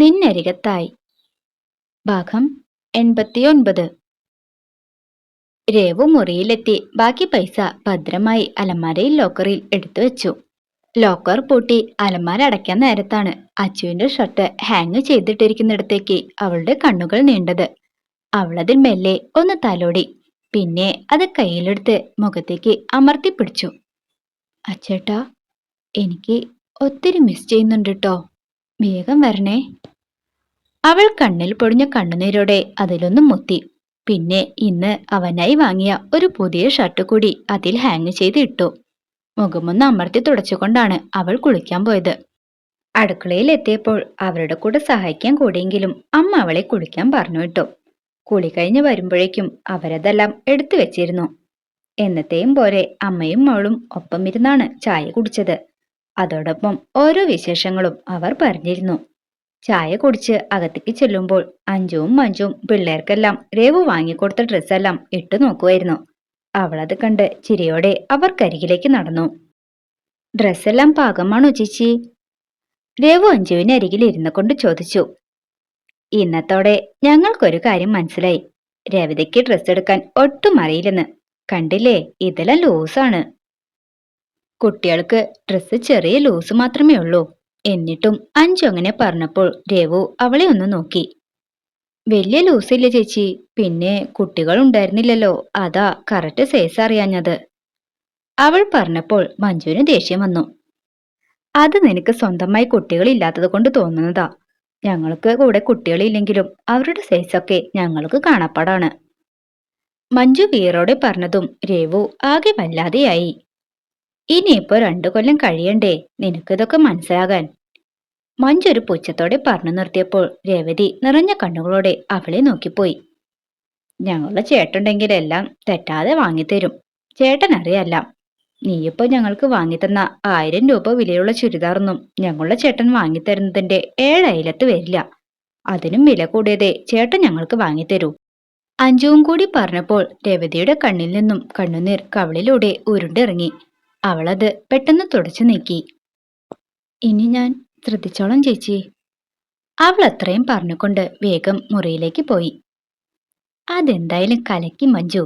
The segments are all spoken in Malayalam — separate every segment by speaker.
Speaker 1: നിന്നരികത്തായി. ഭാഗം എൺപത്തിയൊൻപത്. രേവു മുറിയിലെത്തി. ബാക്കി പൈസ ഭദ്രമായി അലമാരയിൽ ലോക്കറിൽ എടുത്തു വെച്ചു. ലോക്കർ പൂട്ടി അലമാര അടയ്ക്കാൻ നേരത്താണ് അച്ചുവിന്റെ ഷർട്ട് ഹാങ് ചെയ്തിട്ടിരിക്കുന്നിടത്തേക്ക് അവളുടെ കണ്ണുകൾ നീണ്ടത്. അവളതിൽ മെല്ലെ ഒന്ന് തലോടി. പിന്നെ അത് കയ്യിലെടുത്ത് മുഖത്തേക്ക് അമർത്തി പിടിച്ചു അച്ചേട്ടാ എനിക്ക് ഒത്തിരി മിസ് ചെയ്യുന്നുണ്ട് ട്ടോ. വേഗം വരണേ. അവൾ കണ്ണിൽ പൊടിഞ്ഞ കണ്ണുനീരോടെ അതിലൊന്നും മുത്തി. പിന്നെ ഇന്ന് അവനായി വാങ്ങിയ ഒരു പുതിയ ഷർട്ട് കൂടി അതിൽ ഹാങ് ചെയ്ത് ഇട്ടു മുഖമൊന്ന് അമർത്തി തുടച്ചുകൊണ്ടാണ് അവൾ കുളിക്കാൻ പോയത്. അടുക്കളയിൽ എത്തിയപ്പോൾ അവരുടെ കൂടെ സഹായിക്കാൻ കൂടിയെങ്കിലും അമ്മ അവളെ കുളിക്കാൻ പറഞ്ഞു വിട്ടു. കുളി കഴിഞ്ഞ് വരുമ്പോഴേക്കും അവരതെല്ലാം എടുത്തു വെച്ചിരുന്നു. എന്നത്തെയും പോലെ അമ്മയും മോളും ഒപ്പം ഇരുന്നാണ് ചായ കുടിച്ചത്. അതോടൊപ്പം ഓരോ വിശേഷങ്ങളും അവർ പറഞ്ഞിരുന്നു. ചായ കുടിച്ച് അകത്തേക്ക് ചെല്ലുമ്പോൾ അഞ്ചുവും മഞ്ചും പിള്ളേർക്കെല്ലാം രേവു വാങ്ങിക്കൊടുത്ത ഡ്രസ്സെല്ലാം ഇട്ടു നോക്കുമായിരുന്നു അവളത് കണ്ട് ചിരിയോടെ അവർ കരികിലേക്ക് നടന്നു. ഡ്രസ്സെല്ലാം പാകമാണോ ചേച്ചി? രേവു അഞ്ജുവിന് അരികിൽ ഇരുന്നു കൊണ്ട് ചോദിച്ചു. ഇന്നത്തോടെ ഞങ്ങൾക്കൊരു കാര്യം മനസ്സിലായി. രവിതയ്ക്ക് ഡ്രസ്സ് എടുക്കാൻ ഒട്ടും അറിയില്ലെന്ന്. കണ്ടില്ലേ? ഇതെല്ലാം ലൂസാണ്. കുട്ടികൾക്ക് ഡ്രസ്സ് ചെറിയ ലൂസ് മാത്രമേ ഉള്ളൂ. എന്നിട്ടും അഞ്ചു അങ്ങനെ പറഞ്ഞപ്പോൾ രേവു അവളെ ഒന്ന് നോക്കി. വലിയ ലൂസില്ല ചേച്ചി? പിന്നെ കുട്ടികൾ ഉണ്ടായിരുന്നില്ലല്ലോ. അതാ കറക്റ്റ് സൈസ് അറിയാഞ്ഞത്. അവൾ പറഞ്ഞപ്പോൾ മഞ്ജുവിന് ദേഷ്യം വന്നു. അത് നിനക്ക് സ്വന്തമായി കുട്ടികളില്ലാത്തത് കൊണ്ട് തോന്നുന്നതാ. ഞങ്ങൾക്ക് കൂടെ കുട്ടികളില്ലെങ്കിലും അവരുടെ സൈസൊക്കെ ഞങ്ങൾക്ക് കാണാപ്പാടാണ്. മഞ്ജു വീറോടെ പറഞ്ഞതും രേവു ആകെ വല്ലാതെയായി. ഇനിയിപ്പോ രണ്ടു കൊല്ലം കഴിയണ്ടേ. നിനക്കിതൊക്കെ മനസ്സിലാകാൻ. മഞ്ജൊരു പുച്ഛത്തോടെ പറഞ്ഞു നിർത്തിയപ്പോൾ രേവതി നിറഞ്ഞ കണ്ണുകളോടെ അവളെ നോക്കിപ്പോയി. ഞങ്ങളുടെ ചേട്ടുണ്ടെങ്കിലെല്ലാം തെറ്റാതെ വാങ്ങിത്തരും. ചേട്ടൻ അറിയല്ല. നീയിപ്പോ ഞങ്ങൾക്ക് വാങ്ങിത്തന്ന ആയിരം രൂപ വിലയുള്ള ചുരിദാറൊന്നും ഞങ്ങളുടെ ചേട്ടൻ വാങ്ങിത്തരുന്നതിന്റെ ഏഴയലത്ത് വരില്ല. അതിനും വില കൂടിയതേ ചേട്ടൻ ഞങ്ങൾക്ക് വാങ്ങിത്തരൂ. അഞ്ജുവും കൂടി പറഞ്ഞപ്പോൾ രേവതിയുടെ കണ്ണിൽ നിന്നും കണ്ണുനീർ കവളിലൂടെ ഉരുണ്ടിറങ്ങി. അവളത് പെട്ടെന്ന് തുടച്ചു നീക്കി. ഇനി ഞാൻ ശ്രദ്ധിച്ചോളാം ചേച്ചി. അവൾ അത്രയും പറഞ്ഞുകൊണ്ട് വേഗം മുറിയിലേക്ക് പോയി. അതെന്തായാലും കലക്കി മഞ്ജു.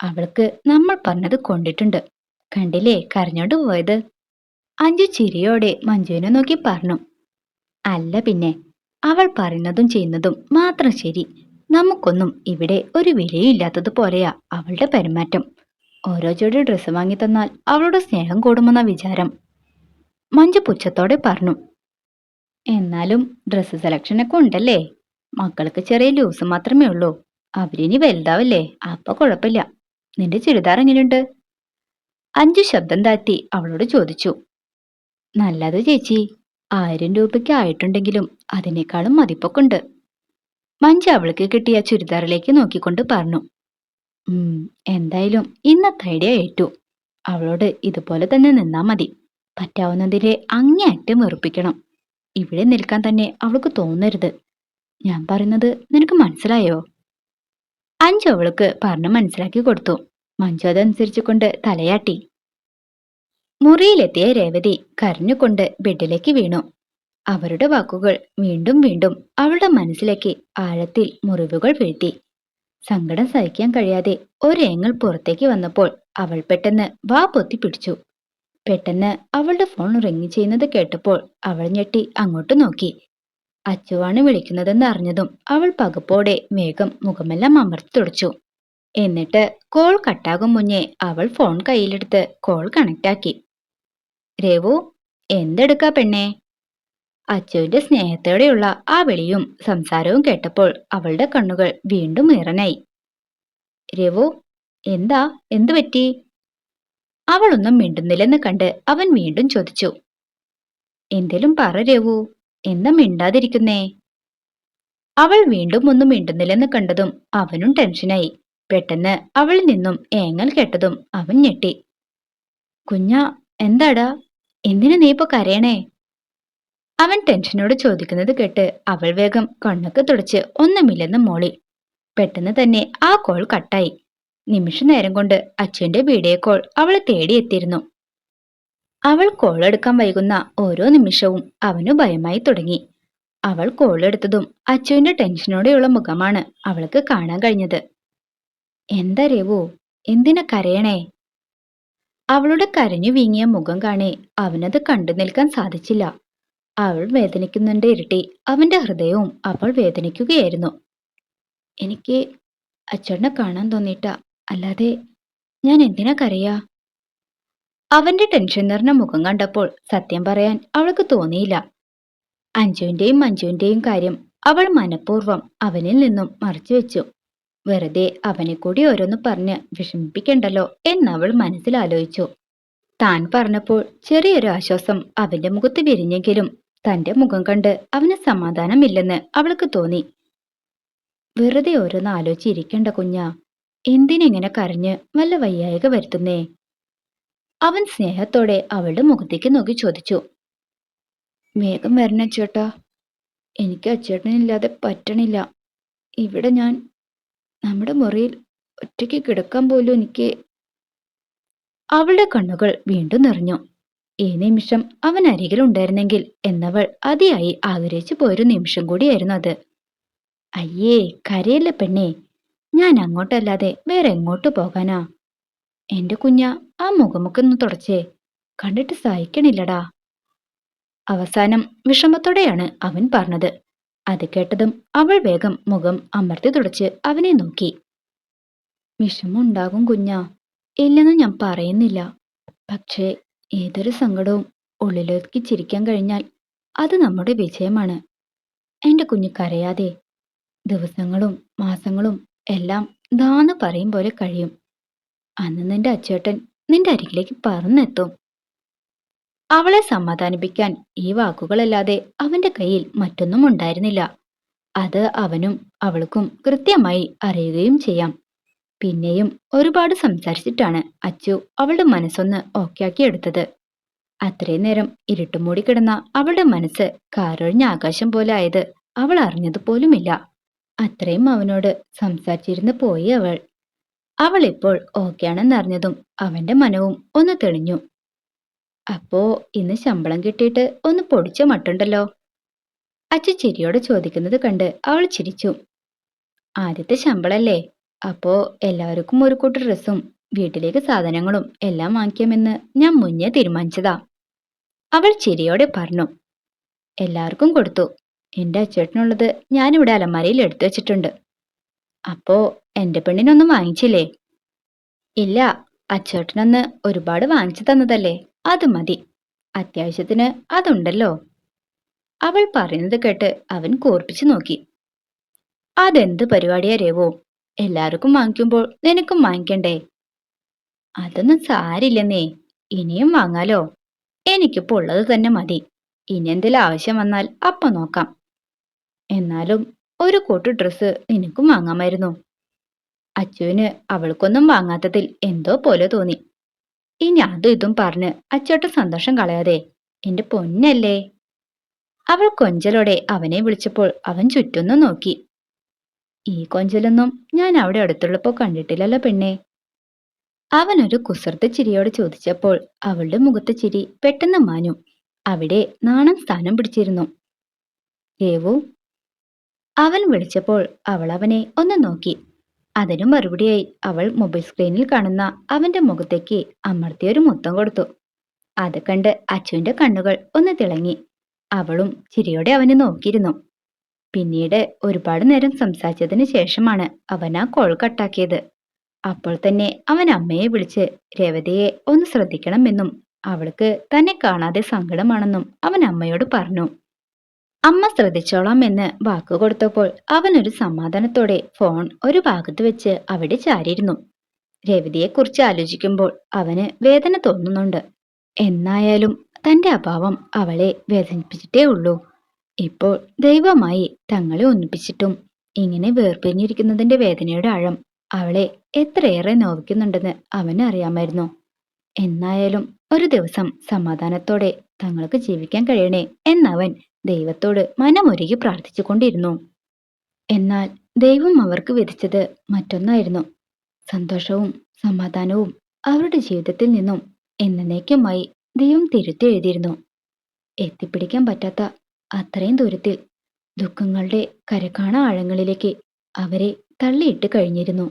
Speaker 1: അവൾക്ക് നമ്മൾ പറഞ്ഞത് കൊണ്ടിട്ടുണ്ട്. കണ്ടില്ലേ കരഞ്ഞോണ്ട് പോയത്? അഞ്ചു ചിരിയോടെ മഞ്ജുവിനെ നോക്കി പറഞ്ഞു. അല്ല പിന്നെ അവൾ പറയുന്നതും ചെയ്യുന്നതും മാത്രം ശരി. നമുക്കൊന്നും ഇവിടെ ഒരു വിലയില്ലാത്തത് പോലെയാ അവളുടെ പെരുമാറ്റം. ഓരോ ജോഡി ഡ്രസ്സ് വാങ്ങി തന്നാൽ അവളുടെ സ്നേഹം കൂടുമെന്ന വിചാരം. മഞ്ജു പുച്ഛത്തോടെ പറഞ്ഞു എന്നാലും ഡ്രസ്സ് സെലക്ഷനൊക്കെ ഉണ്ടല്ലേ? മക്കൾക്ക് ചെറിയ ലൂസ് മാത്രമേ ഉള്ളൂ. അവരിനി വലുതാവല്ലേ? അപ്പൊ കുഴപ്പമില്ല. നിന്റെ ചുരിദാർ എങ്ങനെയുണ്ട്? അഞ്ചു ശബ്ദം താഴ്ത്തി അവളോട് ചോദിച്ചു നല്ലത് ചേച്ചി. ആയിരം രൂപയ്ക്ക് ആയിട്ടുണ്ടെങ്കിലും അതിനേക്കാളും മതിപ്പൊക്കുണ്ട്. മഞ്ജ അവൾക്ക് കിട്ടിയ ചുരിദാറിലേക്ക് നോക്കിക്കൊണ്ട് പറഞ്ഞു എന്തായാലും ഇന്നത്തെ ഐഡിയ ഏറ്റു. അവളോട് ഇതുപോലെ തന്നെ നിന്നാ മതി. പറ്റാവുന്നതിലെ അങ്ങേയറ്റം വെറുപ്പിക്കണം. ഇവിടെ നിൽക്കാൻ തന്നെ അവൾക്ക് തോന്നരുത്. ഞാൻ പറയുന്നത് നിനക്ക് മനസ്സിലായോ? അഞ്ചു അവൾക്ക് പറഞ്ഞ് മനസ്സിലാക്കി കൊടുത്തു. മഞ്ജു അതനുസരിച്ച് കൊണ്ട് തലയാട്ടി. മുറിയിലെത്തിയ രേവതി കരഞ്ഞുകൊണ്ട് ബെഡിലേക്ക് വീണു. അവരുടെ വാക്കുകൾ വീണ്ടും വീണ്ടും അവളുടെ മനസ്സിലേക്ക് ആഴത്തിൽ മുറിവുകൾ വീഴ്ത്തി. സങ്കടം സഹിക്കാൻ കഴിയാതെ ഒരേങ്ങൾ പുറത്തേക്ക് വന്നപ്പോൾ അവൾ പെട്ടെന്ന് വാ പൊത്തി പിടിച്ചു. പെട്ടെന്ന് അവളുടെ ഫോൺ റിങ് ചെയ്യുന്നത് കേട്ടപ്പോൾ അവൾ ഞെട്ടി അങ്ങോട്ട് നോക്കി. അച്ചുവാണ് വിളിക്കുന്നതെന്ന് അറിഞ്ഞതും അവൾ പകപ്പോടെ വേഗം മുഖമെല്ലാം അമർത്തി തുടച്ചു. എന്നിട്ട് കോൾ കട്ടാകും മുന്നേ അവൾ ഫോൺ കയ്യിലെടുത്ത് കോൾ കണക്റ്റാക്കി രേവു എന്തെടുക്കാ പെണ്ണേ? അച്ചുവിന്റെ സ്നേഹത്തോടെയുള്ള ആ വിളിയും സംസാരവും കേട്ടപ്പോൾ അവളുടെ കണ്ണുകൾ വീണ്ടും ഈറനായി രവു എന്താ? എന്തു പറ്റി? അവളൊന്നും മിണ്ടുന്നില്ലെന്ന് കണ്ട് അവൻ വീണ്ടും ചോദിച്ചു. എന്തേലും പറ രവു എന്താ മിണ്ടാതിരിക്കുന്നേ? അവൾ വീണ്ടും ഒന്നും മിണ്ടുന്നില്ലെന്ന് കണ്ടതും അവനും ടെൻഷനായി. പെട്ടെന്ന് അവളിൽ നിന്നും ഏങ്ങൽ കേട്ടതും അവൻ ഞെട്ടി. കുഞ്ഞ എന്താടാ? എന്തിനു നീ ഇപ്പൊ കരയണേ? അവൻ ടെൻഷനോട് ചോദിക്കുന്നത് കേട്ട് അവൾ വേഗം കണ്ണൊക്കെ തുടച്ച് ഒന്നുമില്ലെന്ന് മോളി. പെട്ടെന്ന് തന്നെ ആ കോൾ കട്ടായി. നിമിഷ നേരം കൊണ്ട് അച്ഛന്റെ വീഡിയോ കോൾ അവൾ തേടിയെത്തിയിരുന്നു അവൾ കോൾ എടുക്കാൻ വൈകുന്ന ഓരോ നിമിഷവും അവന് ഭയമായി തുടങ്ങി. അവൾ കോൾ എടുത്തതും അച്ചുവിന്റെ ടെൻഷനോടെയുള്ള മുഖമാണ് അവൾക്ക് കാണാൻ കഴിഞ്ഞത്. എന്താ രേവു എന്തിനാ കരയണേ? അവളുടെ കരഞ്ഞു വീങ്ങിയ മുഖം കാണേ അവനത് കണ്ടു നിൽക്കാൻ സാധിച്ചില്ല. അവൾ വേദനിക്കുന്നുണ്ട് ഇരട്ടി. അവന്റെ ഹൃദയവും അവൾ വേദനിക്കുകയായിരുന്നു. എനിക്ക് അച്ഛനെ കാണാൻ തോന്നിയിട്ട അല്ലാതെ ഞാൻ എന്തിനാ കരയാ? അവന്റെ ടെൻഷൻ നിറഞ്ഞ മുഖം കണ്ടപ്പോൾ സത്യം പറയാൻ അവൾക്ക് തോന്നിയില്ല. അഞ്ജുവിന്റെയും മഞ്ജുവിന്റെയും കാര്യം അവൾ മനഃപൂർവം അവനിൽ നിന്നും മറച്ചു വെച്ചു വെറുതെ അവനെ കൂടി ഓരോന്ന് പറഞ്ഞ് വിഷമിപ്പിക്കണ്ടല്ലോ എന്നവൾ മനസ്സിലാലോചിച്ചു. താൻ പറഞ്ഞപ്പോൾ ചെറിയൊരു ആശ്വാസം അവന്റെ മുഖത്ത് വിരിഞ്ഞെങ്കിലും തന്റെ മുഖം കണ്ട് അവന് സമാധാനമില്ലെന്ന് അവൾക്ക് തോന്നി. വെറുതെ ഓരോന്ന് ആലോചിച്ചിരിക്കണ്ട കുഞ്ഞാ. എന്തിനെങ്ങനെ കരഞ്ഞ് വല്ല വയ്യായക വരുത്തുന്നേ? അവൻ സ്നേഹത്തോടെ അവളുടെ മുഖത്തേക്ക് നോക്കി ചോദിച്ചു. വേഗം വരണ ചേട്ടാ എനിക്ക് അച്ചേട്ടനില്ലാതെ പറ്റണില്ല. ഇവിടെ ഞാൻ നമ്മുടെ മുറിയിൽ ഒറ്റയ്ക്ക് കിടക്കാൻ പോലും എനിക്ക് അവളുടെ കണ്ണുകൾ വീണ്ടും നിറഞ്ഞു. ഈ നിമിഷം അവൻ അരികിൽ ഉണ്ടായിരുന്നെങ്കിൽ എന്നവൾ അതിയായി ആഗ്രഹിച്ചു പോയൊരു നിമിഷം കൂടിയായിരുന്നു അത്. അയ്യേ കരയില്ല പെണ്ണേ? ഞാൻ അങ്ങോട്ടല്ലാതെ വേറെ എങ്ങോട്ട് പോകാനാ? എന്റെ കുഞ്ഞ ആ മുഖമുക്കൊന്ന് തുടച്ചേ. കണ്ടിട്ട് സഹിക്കണില്ലടാ. അവസാനം വിഷമത്തോടെയാണ് അവൻ പറഞ്ഞത്. അത് കേട്ടതും അവൾ വേഗം മുഖം അമർത്തി തുടച്ച് അവനെ നോക്കി. വിഷമമുണ്ടാകും കുഞ്ഞ. ഇല്ലെന്ന് ഞാൻ പറയുന്നില്ല. പക്ഷേ ഏതൊരു സങ്കടവും ഉള്ളിലേക്ക് ചിരിക്കാൻ കഴിഞ്ഞാൽ അത് നമ്മുടെ വിജയമാണ്. എന്റെ കുഞ്ഞ് കരയാതെ ദിവസങ്ങളും മാസങ്ങളും എല്ലാം ദാന്ന് പറയും പോലെ കഴിയും. അന്ന് നിന്റെ അച്ചേട്ടൻ നിന്റെ അരികിലേക്ക് പറന്നെത്തും. അവളെ സമാധാനിപ്പിക്കാൻ ഈ വാക്കുകളല്ലാതെ അവന്റെ കയ്യിൽ മറ്റൊന്നും ഉണ്ടായിരുന്നില്ല. അത് അവനും അവൾക്കും കൃത്യമായി അറിയുകയും ചെയ്യാം. പിന്നെയും ഒരുപാട് സംസാരിച്ചിട്ടാണ് അച്ചു അവളുടെ മനസ്സൊന്ന് ഓക്കെയാക്കി എടുത്തത്. അത്രയും നേരം ഇരുട്ടുമൂടി കിടന്ന അവളുടെ മനസ്സ് കാറൊഴിഞ്ഞ ആകാശം പോലെ ആയത് അവൾ അറിഞ്ഞതുപോലുമില്ല അത്രയും അവനോട് സംസാരിച്ചിരുന്ന് പോയി അവൾ. അവൾ ഇപ്പോൾ ഓക്കെയാണെന്ന് അറിഞ്ഞതും അവന്റെ മനവും ഒന്ന് തെളിഞ്ഞു. അപ്പോ ഇന്ന് ശമ്പളം കിട്ടിയിട്ട് ഒന്ന് പൊടിച്ച മട്ടുണ്ടല്ലോ? അച്ഛൻ ചിരിയോടെ ചോദിക്കുന്നത് കണ്ട് അവൾ ചിരിച്ചു. ആദ്യത്തെ ശമ്പളല്ലേ? അപ്പോ എല്ലാവർക്കും ഒരു കൂട്ടർ ഡ്രസ്സും വീട്ടിലേക്ക് സാധനങ്ങളും എല്ലാം വാങ്ങിക്കാമെന്ന് ഞാൻ മുന്നേ തീരുമാനിച്ചതാ. അവൾ ചിരിയോടെ പറഞ്ഞു എല്ലാവർക്കും കൊടുത്തു. എന്റെ അച്ചേട്ടനുള്ളത് ഞാനിവിടെ അലമാരയിൽ എടുത്തു വെച്ചിട്ടുണ്ട്. അപ്പോ എന്റെ പെണ്ണിനൊന്നും വാങ്ങിച്ചില്ലേ? ഇല്ല അച്ചേട്ടനന്ന് ഒരുപാട് വാങ്ങിച്ചു തന്നതല്ലേ? അത് മതി. അത്യാവശ്യത്തിന് അതുണ്ടല്ലോ. അവൾ പറയുന്നത് കേട്ട് അവൻ കോർപ്പിച്ചു നോക്കി. അതെന്ത് പരിപാടിയാ രേവോ? എല്ലാവർക്കും വാങ്ങിക്കുമ്പോൾ നിനക്കും വാങ്ങിക്കണ്ടേ? അതൊന്നും സാരില്ലെന്നേ. ഇനിയും വാങ്ങാലോ? എനിക്കിപ്പോ ഉള്ളത് തന്നെ മതി. ഇനി എന്തെങ്കിലും ആവശ്യം വന്നാൽ അപ്പൊ നോക്കാം. എന്നാലും ഒരു കൂട്ട് ഡ്രസ്സ് നിനക്കും വാങ്ങാമായിരുന്നു. അച്ചുവിന് അവൾക്കൊന്നും വാങ്ങാത്തതിൽ എന്തോ പോലെ തോന്നി. ഇനി അതും ഇതും പറഞ്ഞ് അച്ചോട്ട് സന്തോഷം കളയാതെ എന്റെ പൊന്നല്ലേ? അവൾ കൊഞ്ചലോടെ അവനെ വിളിച്ചപ്പോൾ അവൻ ചുറ്റൊന്നു നോക്കി. ഈ കൊഞ്ചലൊന്നും ഞാൻ അവിടെ അടുത്തുള്ളപ്പോ കണ്ടിട്ടില്ലല്ലോ പെണ്ണെ. അവനൊരു കുസൃത്ത ചിരിയോട് ചോദിച്ചപ്പോൾ അവളുടെ മുഖത്തെ ചിരി പെട്ടെന്ന് മാഞ്ഞു. അവിടെ നാണം സ്ഥാനം പിടിച്ചിരുന്നു. ദേവു. അവൻ വിളിച്ചപ്പോൾ അവൾ അവനെ ഒന്ന് നോക്കി. അതിനു മറുപടിയായി അവൾ മൊബൈൽ സ്ക്രീനിൽ കാണുന്ന അവന്റെ മുഖത്തേക്ക് അമർത്തിയൊരു മുത്തം കൊടുത്തു. അത് കണ്ട് അച്ചുവിന്റെ കണ്ണുകൾ ഒന്ന് തിളങ്ങി. അവളും ചിരിയോടെ അവനെ നോക്കിയിരുന്നു. പിന്നീട് ഒരുപാട് നേരം സംസാരിച്ചതിന് ശേഷമാണ് അവൻ ആ കോൾ കട്ടാക്കിയത് അപ്പോൾ തന്നെ അവൻ അമ്മയെ വിളിച്ച് രേവതിയെ ഒന്ന് ശ്രദ്ധിക്കണമെന്നും അവൾക്ക് തന്നെ കാണാതെ സങ്കടമാണെന്നും അവൻ അമ്മയോട് പറഞ്ഞു. അമ്മ ശ്രദ്ധിച്ചോളാം എന്ന് വാക്കു കൊടുത്തപ്പോൾ അവൻ ഒരു സമാധാനത്തോടെ ഫോൺ ഒരു ഭാഗത്ത് വെച്ച് അവിടെ ചാരിയിരുന്നു. രേവതിയെക്കുറിച്ച് ആലോചിക്കുമ്പോൾ അവന് വേദന തോന്നുന്നുണ്ട്. എന്നായാലും തന്റെ അഭാവം അവളെ വേദനിപ്പിച്ചിട്ടേ ഉള്ളൂ. ഇപ്പോൾ ദൈവമായി തങ്ങളെ ഒന്നിപ്പിച്ചിട്ടും ഇങ്ങനെ വേർപിരിഞ്ഞിരിക്കുന്നതിന്റെ വേദനയുടെ ആഴം അവളെ എത്രയേറെ നോവിക്കുന്നുണ്ടെന്ന് അവന് അറിയാമായിരുന്നു. എന്നായാലും ഒരു ദിവസം സമാധാനത്തോടെ തങ്ങൾക്ക് ജീവിക്കാൻ കഴിയണേ എന്നവൻ ദൈവത്തോട് മനമൊരുകി പ്രാർത്ഥിച്ചുകൊണ്ടിരുന്നു. എന്നാൽ ദൈവം അവർക്ക് വിധിച്ചത് മറ്റൊന്നായിരുന്നു. സന്തോഷവും സമാധാനവും അവരുടെ ജീവിതത്തിൽ നിന്നും എന്നേക്കുമായി ദൈവം തിരുത്തി എഴുതിയിരുന്നു. എത്തിപ്പിടിക്കാൻ പറ്റാത്ത അത്രയും ദൂരത്തിൽ ദുഃഖങ്ങളുടെ കരക്കാണ ആഴങ്ങളിലേക്ക് അവരെ തള്ളിയിട്ട് കഴിഞ്ഞിരുന്നു.